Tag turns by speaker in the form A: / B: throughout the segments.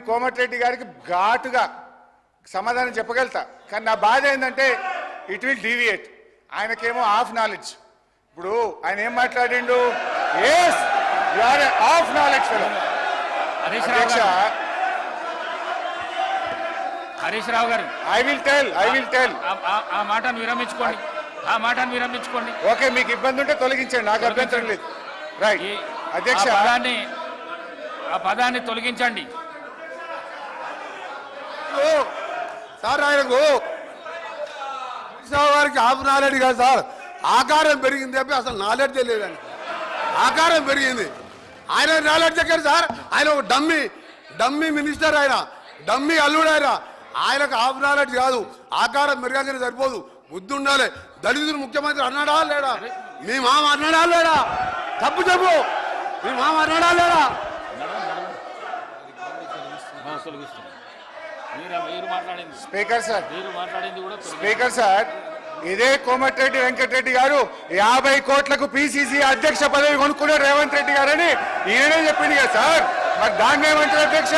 A: కోమటిరెడ్డి గారికి ఘాటుగా సమాధానం చెప్పగలుగుతా. కానీ నా బాధ ఏంటంటే ఇట్ విల్ డీవియేట్ ఆయనకేమో హాఫ్ నాలెడ్జ్ ఇప్పుడు ఆయన ఏం మాట్లాడిండు? Yes you are half knowledge fellow అధ్యక్ష
B: గారు. హరీష్ రావు గారు.
A: I will tell I will tell
B: ఆ- మాటను విరమించుకోండి. ఆ మాటను విరమించుకోండి.
A: ఓకే మీకు ఇబ్బంది ఉంటే తొలగించండి. నాకు అభ్యంతరం లేదు. రైట్ అధ్యక్ష
B: ఆ పదాన్ని ఆ పదాన్ని తొలగించండి.
C: సార్ ఆయనకు వారికి గారికి హాఫ్ నాలెడ్జ్ కాదు సార్. ఆకారం పెరిగింది చెప్పి అసలు నాలెడ్జ్ లేదండి ఆకారం పెరిగింది. ఆయన నాలెడ్జ్ ఎక్కడ సార్? ఆయన ఒక డమ్మి డమ్మి మినిస్టర్ ఆయన డమ్మి అల్లుడు ఆయన. ఆయనకు హాఫ్ నాలెడ్జ్ కాదు. ఆకారం పెరగగానే సరిపోదు. బుద్ధి ఉండాలి. దళితులు ముఖ్యమంత్రి అన్నాడా లేడా? మీ మామ అన్నాడా లేడా? తప్పు చెప్పు. మీ మామ అన్నాడా లేడా?
A: Speaker sir. స్పీకర్ సార్ ఇదే కోమటిరెడ్డి వెంకటరెడ్డి గారు యాభై కోట్లకు పిసిసి అధ్యక్ష పదవి కొనుక్కున్నారు రేవంత్ రెడ్డి గారని ఈయనే చెప్పింది కదా సార్. మరి దాన్ని ఏమంటారు అధ్యక్ష?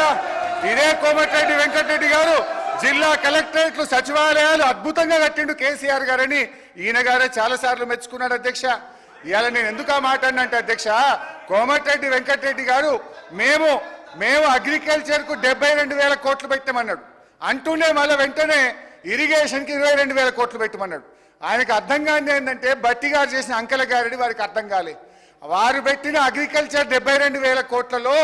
A: ఇదే కోమటిరెడ్డి వెంకటరెడ్డి గారు జిల్లా కలెక్టరేట్లు సచివాలయాలు అద్భుతంగా కట్టిండు కేసీఆర్ గారని ఈయన గారే చాలా సార్లు మెచ్చుకున్నాడు అధ్యక్ష. ఇవాళ నేను ఎందుకు ఆ మాట అన్నంటే అధ్యక్ష కోమటిరెడ్డి వెంకటరెడ్డి గారు మేము మేము అగ్రికల్చర్కు డెబ్బై రెండు వేల కోట్లు పెట్టమన్నాడు. అంటూనే మళ్ళీ వెంటనే ఇరిగేషన్కి ఇరవై రెండు వేల కోట్లు పెట్టమన్నాడు. ఆయనకు అర్థం కాని ఏంటంటే బట్టి గారు చేసిన అంకెల గారిడి వారికి అర్థం కాలే. వారు పెట్టిన అగ్రికల్చర్ డెబ్బై రెండు వేల కోట్లలో